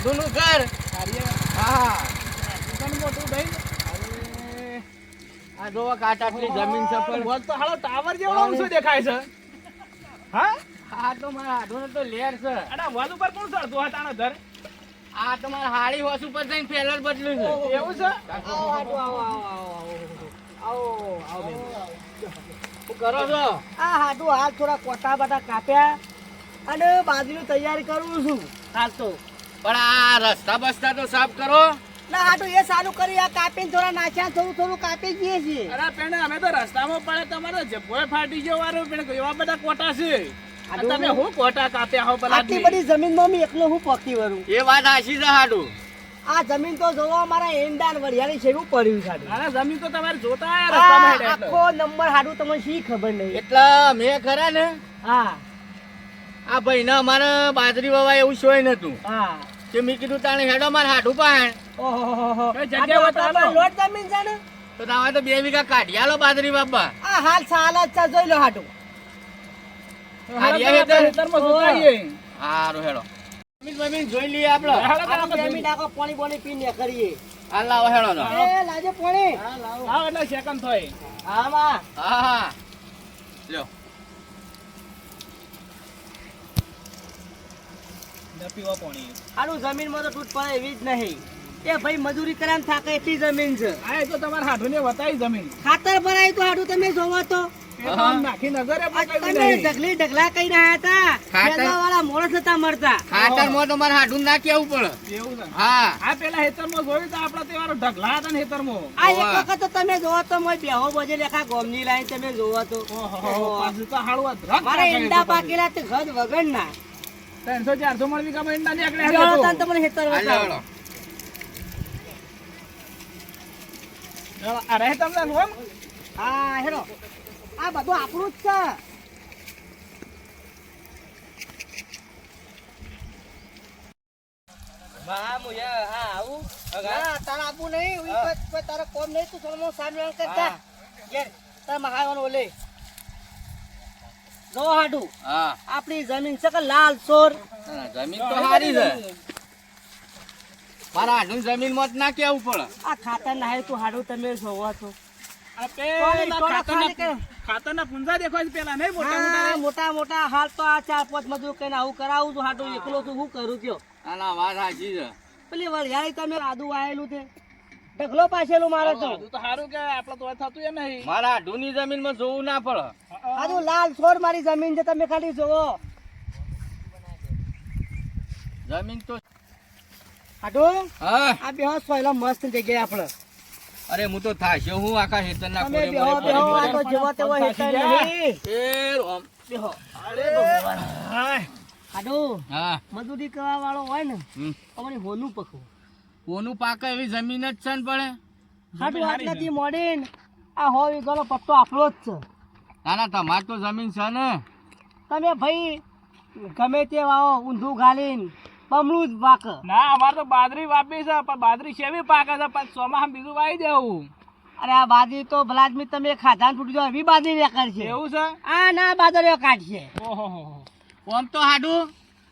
હાડુનું ઘર. હા. મોટું ભાઈ અરે, આ જોવો કાટ આટલી જમીન છે પણ. વોલ તો હાલો ટાવર જેવો શું દેખાય છે? હા? આ તો મારા હાડુનો તો લેર છે. અને વોલ ઉપર કોણ ચડતું હતા આનો ઘર? આ તો મારા હાડી હોશ ઉપર જઈને ફેલર બદલ્યું છે. એવું છે કરો છો? આ હાટું હાલ થોડા કોટા બધા કાપ્યા અને બાજરીની તૈયારી કરું છું. હાલ તો. પણ આ રસ્તા બસ્તા તો સાફ કરો. ના હાટું એ સારું કરી આ કાપીને થોડા નાખ્યા થોડું થોડું કાપી જઈએ છીએ. અરે પેણે અમે તો રસ્તામાં પડે તમારો જબ્બોય ફાટી ગયો વારો પેણે એવા બધા કોટા છે. તમે હું કોટા કાપ્યા હો પેલા આટલી બધી જમીનમાં મેં એકલો હું પકી વરું? એ વાત આશી છે હાડું. આ જમીન તો જોવા મારા એંડાન વરિયાળી છે એવું પડ્યું છે અરે જમીન તો તમારે જોતા આયા રસ્તામાં હેડે આખો નંબર હાડુ તમને શી ખબર નહીં. એટલે મેં ખરા ને? હા. આ ભાઈ ના અમારે બાજરી વાવાય એવું શોય નતું હા. કે મી કીધું તાણે હેડો માર હાડું પાણ. જગ્યા તો બતાવો. લોટ જમીન છે ને? તો તો બે વીઘા કાઢ્યા લો બાદરી બાબા આ હાલ સાલ જ જોઈ લો હાડું આ. હારું જમીન જોઈ લઈએ આપણે. મિનિટ આગળ પાણી પાણી પીને કરીએ. હાલ લાવો હેડો તો. એ લાજે પાણી. આવો એટલે સેકન્ડ થાય. આમાં હા હા. લ્યો. પીવા પાણી. આનું જમીનમાં તો તૂટ પડે એવી જ નહીં. એ ભાઈ મજૂરી કરાને થાકે એટલી જમીન છે. આ તો તમારા હાથુને વતાવી જમીન. ખાતર ભરાય તો હાડું તમે જોવો તો. એ તો આમ નાખી નગરે આ પકડી તમે નહીં. ઢગલી ઢગલા કઈ રહ્યા હતા વાળા મોણસ હતા મરતા. ખાતરમાં હાડું પડે. એવું હા. આ પેલા જોયું તો આપડા તહેવારો ઢગલા હતા ને હેતરમાં. આ એક વખત તો તમે જોવો તો મોય બેહો બજે લેખા ગોમની લાઈન તમે જોવો તો. મારે ઈંડા પાકેલા તે ઘર વગર ના ત્રણસો ચારસો. તમને હેતર તમને? હા હેરો આ બધું આપણું જ છે તારે નહીં. તારે કોમ નહીં, તું સોનું સામે કરતા. ઘેર, તારે મહાવાનું ઓલે. જો હાડું, હા. આપણી જમીન છે કે લાલ ચોર જમીન તો સારી છે. મારા હાડુ જમીનમાં ના કેવું પડે. આ ખાતર નાહે તું હાડુ તમે જોવો ખાતરના દેખાય છે પેલા નહીં મોટા મોટા હાલ તો આ ચાર પાંચ મજૂર કઈને આવું કરાવું છું હાડું એકલો શું કરું કયો ના ના વાત સાચી છે. પેલી વરિયાળી તમે આદુ આવેલું છે. ઢગલો પાછેલું મારે તો. તો સારું કે આપણે તો થતું એ નહીં. મારા હાડું જમીનમાં જોવું ના પડે. આદુ લાલ છોર મારી જમીન છે તમે ખાલી જોવો જમીન તો હાડુ? હા. આ બે સોયલા મસ્ત જગ્યાએ આપણે. અરે હું તો થાશે હું આખા હેતન ના તમે બેહો બેહો આ તો જેવો તેવો હેતન નહીં. એ રોમ. બેહો. અરે ભગવાન. હાય. હાડુ? હા. મજૂરી કરવા વાળો હોય ને. અમારી હોનું પકવું કોનું પાક એવી જમીન જ છે ને પડે? હાડુ આટલાથી મોડીને. આ હો વીઘાનો પટ્ટો આપણો જ છે. ના ના તમાર તો જમીન છે ને. તમે ભાઈ ગમે તે વાવો ઊંધું ઘાલીને બમણું જ પાક. ના અમારે તો બાજરી વાપી છે પણ બાજરી સેવી પાકે છે? પણ ચોમાસા બીજું વાવી દેવું. અરે આ બાજરી તો ભલાદમી તમે ખાધા તૂટી જાવ એવી બાજરી વેકર છે એવું છે? આ ના બાજરીઓ કાઢશે ઓહો ઓમ તો હાડું.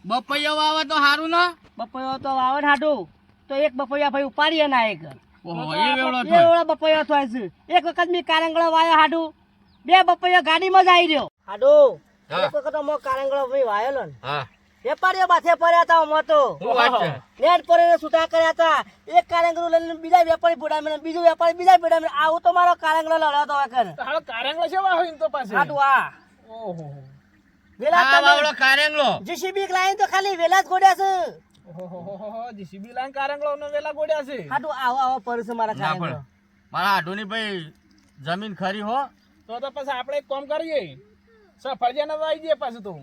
બપૈયો વાવે તો સારું ને. બપૈયો તો વાવણ હાટું તો એક બપૈયા ભાઈ ઉપાડીએ ના એક. ઓહો એ થાય. ઓળો બપૈયો થાય છે. એક વખત મેં કારંગળો વાયો હાડું. બે બપૈયા ગાડીમાં જ આવી રહ્યો. હાડું એક વખત મો કારંગળો ભાઈ વાયેલો ને. વેપારીઓ માથે પડ્યા હતા અમે તો. નેટ પર છૂટા કર્યા હતા. એક કારંગળું લઈને બીજા વેપારી ભૂડા મને બીજું વેપારી બીજા ભૂડા મને આવું તો મારો કારંગળો લડ્યો હતો વખત કારંગળો છે વાહ તો પાસે? હાડું આ ઓહો. વેલા તમે જીસીબી લાઈન તો ખાલી વેલા જ ગોડ્યા છે. જીસીબી લાઈન કારંગળો નો વેલા ગોડ્યા છે. હાડું આવો આવો પરસ મારા કારંગળો મારા હાડુની ભાઈ જમીન ખરી હો. તો તો પછી આપણે એક કામ કરીએ. સફરજન વાવી દઈએ પાછું તો.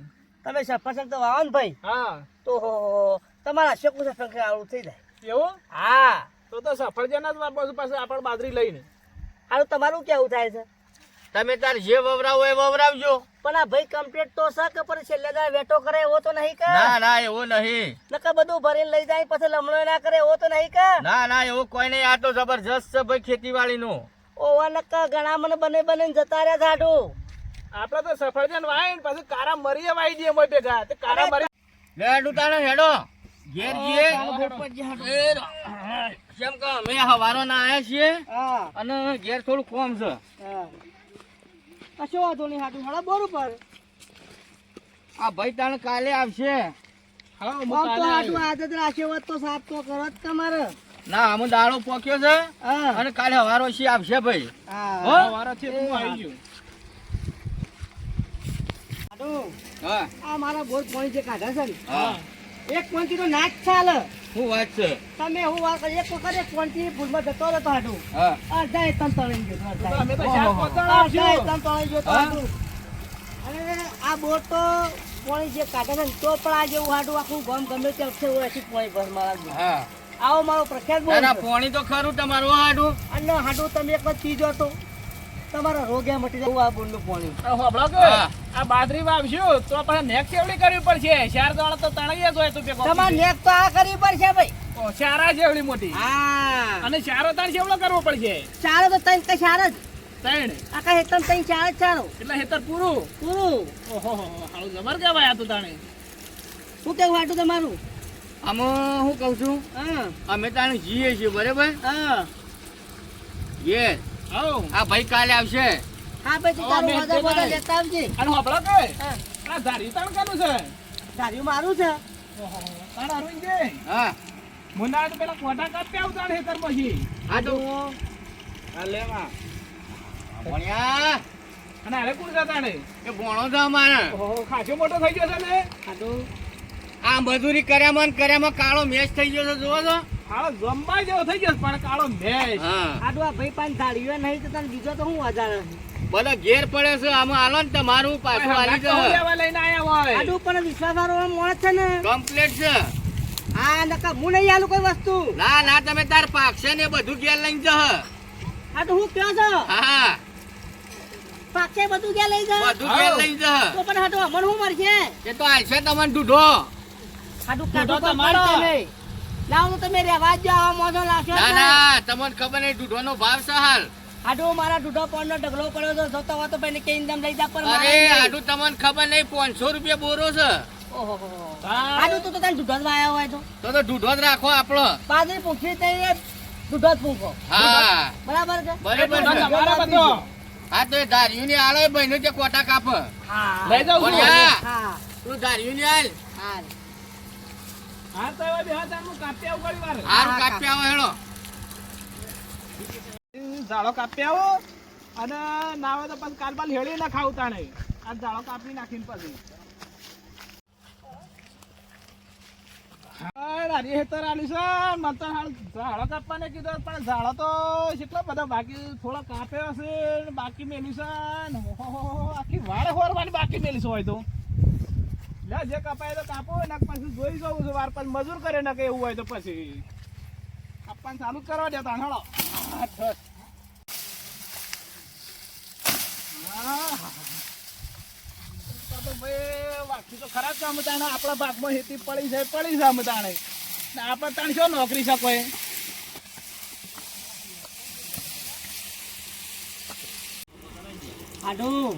તમે સફરજન તો વાવો ને ભાઈ. હા. તો હો. તમારા શેકું સફરજન આવડું થઈ જાય. એવું? હા. તો તો સફરજન જ વાપરશું પાછું આપણે બાજરી લઈને. હારું તમારું કેવું થાય છે? તમે તાર જે વવરાવો એ વવરાવજો. પણ આ ભાઈ કમ્પ્લીટ તો છે કે પછી છેલ્લે દાડે વેટો કરે એવો તો નહીં કે? ના ના એવો નહીં. નકા બધું ભરીને લઈ જાય પછી લમણો ના કરે એવો તો નહીં કે? ના ના એવું કોઈ નહીં. આ તો જબરજસ્ત છે ભાઈ ખેતીવાડી નું ઓવા નક્કા ઘણા મને બને બને જતા રહ્યા ઝાડુ. આપણે તો સફરજન વાય ને પછી કારા મરીએ વાઈ દઈએ મોય ભેગા. તે કારા મરી લે હાડું તાણે હેડો. ઘેર જઈએ. પર કેમ કે અમે હવારો ના આયા છીએ અને ઘેર થોડું કોમ છે. હા. કશો વાંધો નહીં હાટું હાડા બોર ઉપર. આ ભાઈ તાણ કાલે આવશે. હા તો કાલે હાડું આદત રાખ્યો હોત તો સાફ તો કરો જ તમારે. ના આમ દાડો પોક્યો છે હા. અને કાલે હવારો છે આવશે ભાઈ. હા. હો? છે તો હું આવી ગયો. હાડું હા આ મારા બોર પોણી જે કાઢે છે ને હા. એક પોઈન્ટ તો ના ચાલે. શું વાત છે? તમે હું વાત કરી એક વખત એક પોઈન્ટ ભૂલમાં જતો રહ્યો તો હાડું હા અડધા તમ તળી ગયો અડધા. તમ તળી ગયો તો અને આ બોટ તો પોણી જે કાઢે છે તો પણ આ જેવું હાડું આખું ગમ ગમે તે વખતે હોય છે પોણી ભર મારા આવો મારો પ્રખ્યાત બોલ. પોણી તો ખરું તમારું હાડું અને હાડું તમે એક વખત પીજો તો તમારા રોગ્યા મટી જાય. એવું આ બોલનું પોણી. આ હોભળો કે? આ બાદરી વાવશું તો આપણે નેક ચેવડી કરવી પડશે. ચાર દાડા તો તણાઈ જ હોય તો પેકો તમારે નેક તો આ કરવી પડશે ભાઈ. ઓ, ચારા જેવડી મોટી. હા. અને ચારો તાણ ચેવડો કરવો પડશે? ચારો તો ત્રણ તો ચાર જ. ત્રણ. આખા હેતર ત્રણ ચાર જ ચારો. એટલે હેતર પૂરું? પૂરું. ઓહો હાલો જબર કહેવાય આ તો તાણે. શું કેવું હાટું તમારું? આમાં હું કહું છું હા. અમે તાણે જીએ છીએ બરાબર? હા. યે હા આ ભાઈ કાલે આવશે. હા પછી તું તારું મેં વાદા તે બોદા નહીં. લેતા આવજે. અને હોભળો કે આ ધારી તાણ કાનું છે? ધારી મારું છે. તાણ આરું જે હા. મુન્ના તો પેલા કોટા કાપી આવ તાણ હેતર પછી. હા તો. આ લેવા ભણ્યા. અને અરે કોણ છે તાણે એ ભણો છે અમારે. ઓહો ખાસો મોટો થઈ ગયો છે ને? હાટું આ મજૂરી કર્યામાં ને કર્યામાં કાળો મેચ થઈ ગયો છે જોવો છો. હાલો જમવા જેવો થઈ ગયો છે, પણ કાળો મેશ. હા. ભાઈ પાંચ ધાર્યું નહીં તો તને બીજો તો હું વધારે બધા ઘેર પડે છે આમાં આલો ને તમારું પાછું આલી લેવા લઈને આયા હોય. હાટું પણ વિશ્વાસ વાળો માણસ છે ને? કમ્પ્લીટ છે. હા નકા હું નહીં આલું કોઈ વસ્તુ. ના ના તમે તાર પાકશે ને બધું ઘેર લઈને જહ હાટું હું કયો છો? હા. પાકે બધું ક્યાં લઈ જા બધું ઘેર લઈને જહ તો પણ હાટું હું મળશે એ તો આલશે તમને દૂધો હાટું કાઢો તો નહીં. હું તમે રહેવા જ આવા મોઢો લાશો ના ના તમને ખબર નહીં દૂધો ભાવ છે હાલ. હાટું મારા દૂધો પણ નો ઢગલો પડ્યો તો જોતો હોય તો પહેલે કઈ ઇંદમ લઈ જા પર અરે આડો તમને ખબર નહીં પાંચસો રૂપિયા બોરો છે. ઓહો. હા. તો તને દૂધો જ વાયા હોય તો. તો તો દૂધો જ રાખો આપણો. બાજરી પૂછી તો દૂધો જ પૂછો હા. બરાબર છે? બરાબર છે. તમારો બધો. હા તો એ ધાર્યું ની આલે ભાઈ ને તે કોટા કાપ. હા. લઈ જાવ હા. તું ધાર્યું ની હાલ. હા હા તો હવે બે હાથ આમનું કાપી આવું ઘણી વાર. હારું કાપી આવો હેડો. ઝાડો કાપી આવો અને ના આવે તો પછી કાલ બાલ હેળી ના ખાવું તાણે. આ ઝાડો કાપી નાખીને પછી. હા, હેતર આલી છે મને તો હાલ ઝાડો કાપવાને કીધું પણ ઝાડો તો કેટલા બધા બાકી થોડા કાપ્યો હશે બાકી મેલ્યું છે આખી વાળ હોરવાની બાકી મેલી છે હોય તો. લે જે કપાય તો કાપો ને પછી જોઈ જવું છું વાર પછી મજૂર કરે ને કે એવું હોય તો પછી. કાપવાનું ચાલુ જ કરવા દેતા હળો. વાકી તો ખરાબ કામ તાણે આપણા ભાગમાં હેતી પડી છે પડી છે તાણે આપણે તાણે શું નોકરી શકો એ?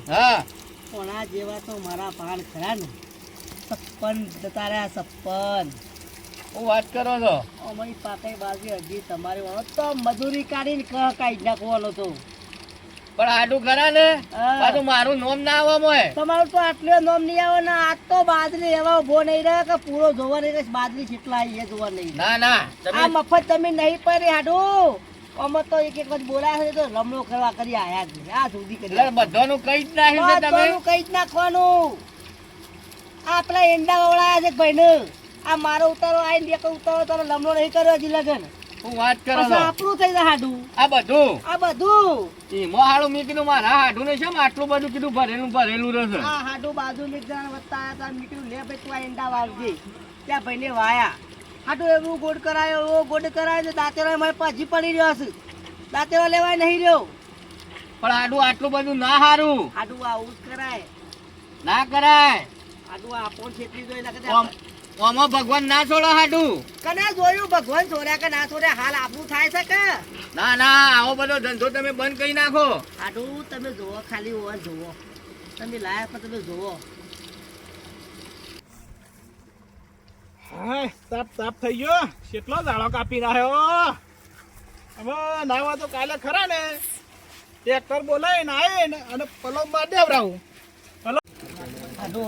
હા. કોના જેવા તો મારા પાન ખરા ને. સપ્પન જતા રહ્યા સપ્પન હું વાત કરો છો? અમારી પાકે બાજુ હજી તમારી વાળો તો મજૂરી કાઢીને કહ કાઢી નાખવાનો તો. પણ આટલું ખરા ને? પાછું મારું નોમ ના આવે મોય. તમારું તો આટલું નોમ નહીં આવે ને આજ તો બાજરી એવા ઊભો નહીં રહે કે પૂરો જોવા નહીં રહે બાજરી જેટલા એ જોવા નહીં ના ના. આ મફત તમે નહીં પડે હાડું અમે તો એક એક વાર બોલાયા છે તો રમણો કરવા કરી આયા છે. આ સુધી કરી બધાનું કઈ જ નાખ્યું છે તમે? કઈ જ નાખવાનું. આ પેલા એંડા વવડાયા છે ભાઈને? આ મારો ઉતારો આઈને એક ઉતારો તારો લમણો નહીં કર્યો હજી લગન. હું વાત કરો આપણું થઈ જાય હાડું. આ બધું? આ બધું. એમાં હાડું મેં કીધું મારા હાડું ને છે આટલું બધું કીધું ભરેલું ભરેલું રહેશે આ હાડું બાજુ એક વધતા વત્તા આવ્યા તા નીકળ્યું લે ભાઈ તું આ એંડા વાળજે ત્યાં ભાઈને વાયા. હાડું એવું ગોડ કરાયો એવો ગોડ કરાયો તો દાંતેરો મારે પાછી પડી રહ્યો છે દાંતેરો લેવાય નહીં રહ્યો. પણ આડું આટલું બધું ના હારું. આડું આવું જ કરાય. ના કરાય. ઓમ- ઓમાં ભગવાન ના છોડો હાડું. કને જોયું? ભગવાન છોડ્યા કે ના છોડ્યા? હાલ આપણું થાય છે કે? ના ના આવો બધો ધંધો તમે બંધ કરી નાખો. આડું તમે જોવો ખાલી હોવા જોવો તમે લાયક તમે જોવો હાય, તાપ તાપ થઈ ગયો. કેટલો ઝાડો કાપી નાખ્યો? હવે નાવા તો કાલે ખરા ને. ટ્રેક્ટર બોલાય આવીને અને પલમ બાર દેવરાવું ને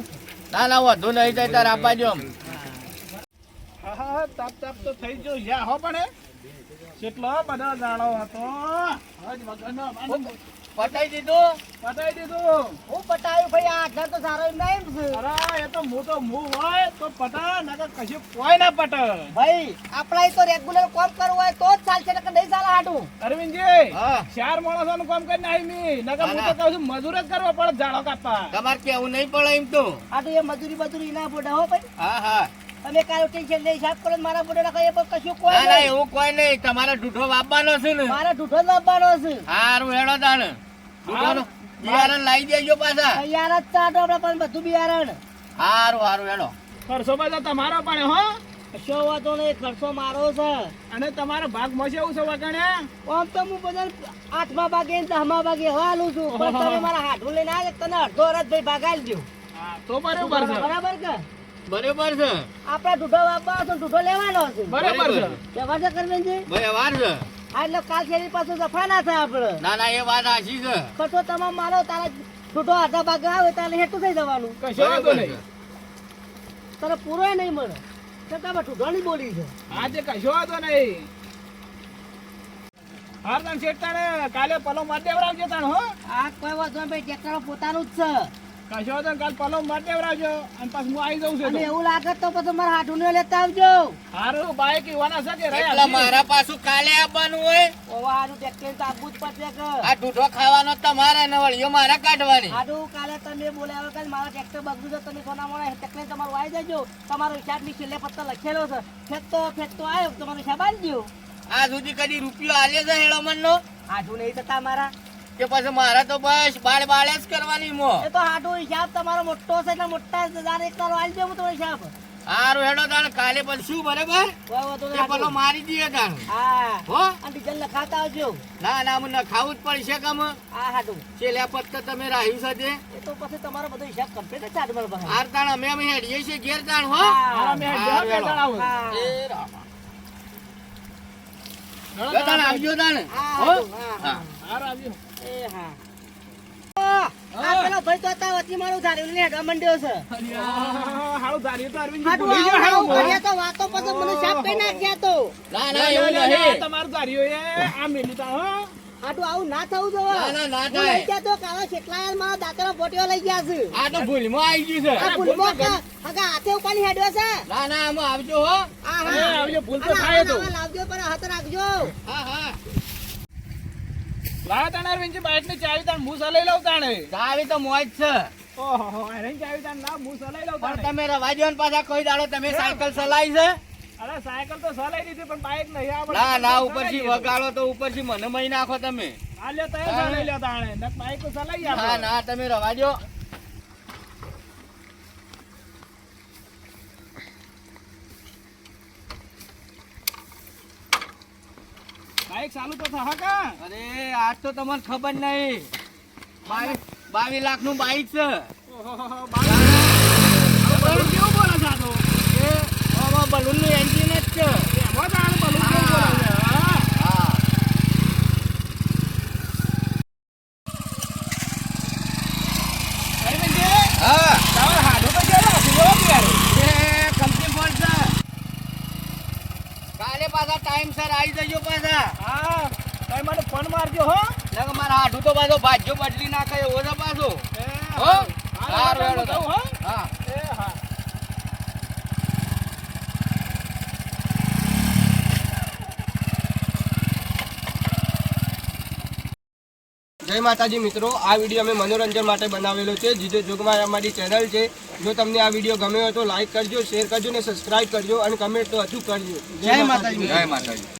છે ના ના વધુ નહીં થાય તારે આપવા જો હા હા તાપ તાપ તો થઈ ગયો યા હો પણ. કેટલો બધા જાણો હતો. હજ વગરનો પટાઈ દીધું? પટાઈ દીધું. હું પટાયું ભાઈ આ ઘર તો સારો નહીં છે. અરે એ તો હું તો હું હોય તો પટા નકર કશું કોઈ ના પટ ભાઈ આપણા તો રેગ્યુલર કામ કરવું હોય તો જ ચાલશે નકર નહીં ચાલે હાડું અરવિંદજી ચાર માણસો નું કામ કરીને આવી મી નકર હું તો કહું છું મજૂર જ કરવો પડે જાડો કાપવા. તમારે કેવું નહીં પડે એમ તો. આ તો એ મજૂરી મજૂરી ના બોડે હો ભાઈ. હા હા. તમે કાલ ટેન્શન લઈ સાફ કરો મારા બોડે ના કહીએ કશું કોઈ ના એવું કોઈ નહીં. તમારે ઢૂઠો વાપવાનો છે ને. મારા ઢૂઠો જ વાપવાનો છે. હારું હેડો તાણ. બિયારણ લાવી દેજો પાછા. તૈયાર જ ચાટો આપણા પણ બધું બિયારણ હારું હારું હેડો. ખર્ચો બધા તમારો પણ હો કશો વાતો નહીં ખર્ચો મારો છે. અને તમારો ભાગ મળશે એવું છે વગણે આમ તો હું બધા આઠમા ભાગે દસમા ભાગે હાલું છું. પણ તમે મારા હાથું લઈને આવે તને અડધો અડધ ભાઈ ભાગાવી દઉં. તો બરોબર છે. બરાબર કે? બરાબર છે. આપડા ઢૂંઢો વાપવાનો છે ઢૂંઢો લેવાનો છે. બરાબર છે. વ્યવહાર છે કરવેનજી ભાઈ વાર છે. એટલે કાલ શેરી પાછું સફા ના થાય આપણે ના ના એ વાત સાચી છે. કશો તમામ મારો તારા છૂટો આધા ભાગ આવે તારે હેઠું થઈ જવાનું. કશો વાંધો નહીં. તારે પૂરો નહીં મળે. તો તમે ઢૂંઢોની બોલી છે. આજે કશો વાંધો નહીં. હાર તને શેઠતાણે કાલે પલો માર દેવરાવજો તાણ હો. આ કોઈ વાંધો નહીં ભાઈ ટ્રેક્ટર પોતાનું જ છે. કશો તો કાલ પલો માટે આવજો અને પછી હું આવી જાઉં અને એવું લાગે તો પછી મારા હાથું ને લેતા આવજો. હારું બાઈક ઈવાના સાથે એટલે રહ્યા મારા પાછું કાલે આપવાનું હોય. ઓવા હારું ટેક્ટર તો આપવું જ પડશે કે. આ ઢૂઢો ખાવાનો તમારે ને વળીઓ મારા કાઢવાની. હારું કાલે તમે બોલાવો કે મારા ટેક્ટર બગડું છે તમે કોના મળે ટેક્ટર તમારું આવી જજો. તમારો હિસાબની છેલ્લે પત્તા લખેલો છે. ફેંકતો ફેંકતો આવ્યો તમારો હિસાબ આવી દો આ સુધી કદી રૂપિયો આલે છે હેડો મનનો? હાડું નહીં થતા મારા. કે પછી મારે તો બસ બાળ બાળે જ કરવાની મો. એ તો હાડું હિસાબ તમારો મોટો છે એટલે મોટા હજાર એક તારો આવી હું તો હિસાબ. હારું હેડો તાણ કાલે પછી શું બરાબર? કોઈ તે પેલો મારી દઈએ તાણ. હા. હો? અને ડીઝલ લખાતા આવજો. ના ના મને ખાવું જ પડશે કમ હા હાડું છેલ્લા પત્તા તમે રાખ્યું છે તે. એ તો પછી તમારો બધો હિસાબ કમ્પ્લીટ જ ચાર્જ મારા હાર તાણ અમે અમે હેડીએ છીએ ઘેર તાણ હો? હારા મેં હા બે હારું બે હેડો. જણાવો. એ રામા. તાણ. આવજો તાણ. હો હા? હા આવજો. એ હા. પેલો ભાઈ તો હતા મારું ધાર્યું ને હેડવા માંડ્યો છે. હારું ધાર્યું તો અરવિંદજી ભૂલી ગયો, હારું. કર્યા તો વાતો પછી મને સાફ કરી નાખ્યા તો ના ના, ના ના, એવું ના, ના, નહીં. તમારું ધાર્યું એ આ મેલ્યું તા, હો. હાડું આવું ના થવું જોઈએ. ના ના ના થાય લઈ ગયા તો કાળો કેટલા યાર મારા દાંતનો પોટીઓ લઈ ગયા છે. આ તો ભૂલમાં આવી ગયું આ છે ભૂલમાં કા- હગા હાથે ઉપાડી હેડ્યો છે? ના ના આમાં આવજો હો. આ હા. આવજો, ભૂલ તો થાય તો. લાવજો પણ હાથ રાખજો. હા હા. લાવો તાણે અરવિંદજી બાઇકની ચાવી તાણ હું સલાઈ લઉં તાણે. ચાવી તો મોજ છે ઓહોહો, એની ચાવી તાણ લાવ, હું સલાઈ લઉં પણ તમે રવાજો ને પાછા કોઈ દાડો તમે સાયકલ છે અરે સાયકલ તો સલાઈ દીધી પણ બાઇક નહીં આવડે. ના ના ઉપરથી વગાડો તો ઉપરથી મને મહી નાખો તમે આ લ્યો તય સલાઈ લ્યો તાણે. નક બાઇક તો સલાઈ ના ના તમે રવા બાઇક ચાલુ તો થા કા અરે આજ તો તમને ખબર નહીં બાવીસ લાખનું છે બાઇક. હવે કેવું બોલે છે તો? એ બલૂનનું એન્જિન જ છે એમાં તાણે બલૂન કેવું બોલે છે, હા? હા અરવિંદજી, હા તમારે હાડું તો કેવું હતું, એવો ક્યારે? એ કંપની ફોન છે કાલે પાછા ટાઈમ સર આવી જજો પાછા હા તમે મને ફોન મારજો હો નકર મારા હાડું તો પાછો ભાજ્યો બદલી નાખે એવો છે પાછો એ, હો હા, સારું હા, હેડો હું તો. જાઉં, હો? હા એ, હા. જય માતાજી મિત્રો આ વીડિયો અમે મનોરંજન માટે બનાવેલો છે. જીજો જોગમાં અમારી ચેનલ છે. જો તમને આ વીડિયો ગમ્યો હોય તો લાઈક કરજો શેર કરજો અને સબસ્ક્રાઇબ કરજો અને કમેન્ટ તો હજુ કરજો. જય માતાજી. જય માતાજી.